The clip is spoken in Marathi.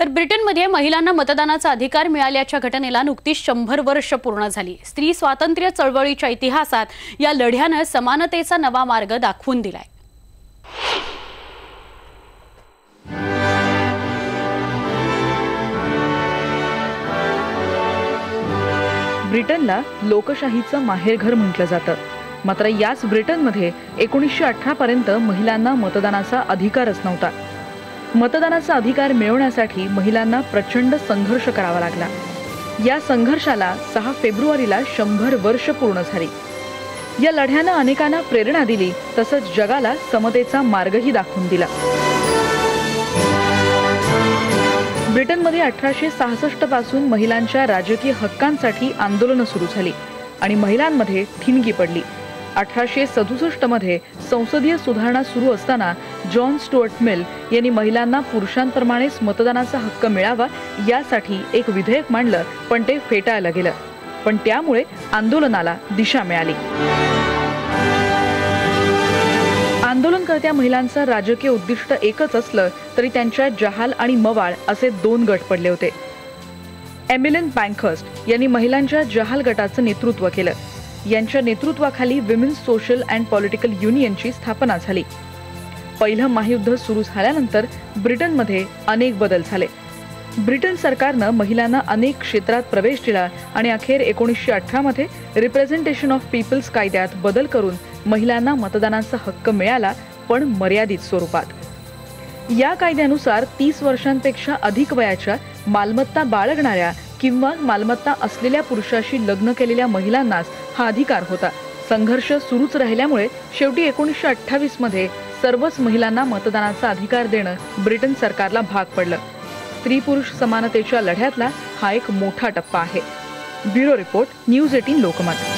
तर ब्रिटनमध्ये महिलांना मतदानाचा अधिकार मिळाल्याच्या घटनेला नुकतीच शंभर वर्ष पूर्ण झाली. स्त्री स्वातंत्र्य चळवळीच्या इतिहासात या लढ्यानं समानतेचा नवा मार्ग दाखवून दिलाय. ब्रिटनला लोकशाहीचं माहेरघर म्हटलं जातं. मात्र याच ब्रिटनमध्ये एकोणीसशे अठरा पर्यंत महिलांना मतदानाचा अधिकारच नव्हता. मतदानाचा अधिकार मिळवण्यासाठी महिलांना प्रचंड संघर्ष करावा लागला. या संघर्षाला सहा फेब्रुवारीला शंभर वर्ष पूर्ण झाली. या लढ्यानं अनेकांना प्रेरणा दिली तसंच जगाला समतेचा मार्गही दाखवून दिला. ब्रिटनमध्ये अठराशे सहासष्टपासून महिलांच्या राजकीय हक्कांसाठी आंदोलनं सुरू झाली आणि महिलांमध्ये ठिणगी पडली. अठराशे सदुसष्टमध्ये संसदीय सुधारणा सुरू असताना जॉन स्टुअर्ट मिल यांनी महिलांना पुरुषांप्रमाणेच मतदानाचा हक्क मिळावा यासाठी एक विधेयक मांडलं पण ते फेटाळलं गेलं. पण त्यामुळे आंदोलनाला दिशा मिळाली. आंदोलनकर्त्या महिलांचं राजकीय उद्दिष्ट एकच असलं तरी त्यांच्या जहाल आणि मवाळ असे दोन गट पडले होते. एमिलिन बँकर्स्ट यांनी महिलांच्या जहाल गटाचं नेतृत्व केलं. यांच्या नेतृत्वाखाली विमेन्स सोशल अँड पॉलिटिकल युनियनची स्थापना झाली. पहिलं महायुद्ध सुरू झाल्यानंतर ब्रिटनमध्ये अनेक बदल झाले. ब्रिटन सरकारनं महिलांना अनेक क्षेत्रात प्रवेश दिला आणि अखेर एकोणीसशे अठरामध्ये रिप्रेझेंटेशन ऑफ पीपल्स कायद्यात बदल करून महिलांना मतदानाचा हक्क मिळाला पण मर्यादित स्वरूपात. या कायद्यानुसार तीस वर्षांपेक्षा अधिक वयाच्या मालमत्ता बाळगणाऱ्या किंवा मालमत्ता असलेल्या पुरुषाशी लग्न केलेल्या महिलांनाच हा अधिकार होता. संघर्ष सुरूच राहिल्यामुळे शेवटी एकोणीसशे अठ्ठावीसमध्ये सर्वच महिलांना मतदानाचा अधिकार देणं ब्रिटन सरकारला भाग पडलं. स्त्री पुरुष समानतेच्या लढ्यातला हा एक मोठा टप्पा आहे. Bureau report news eighteen Lokmat.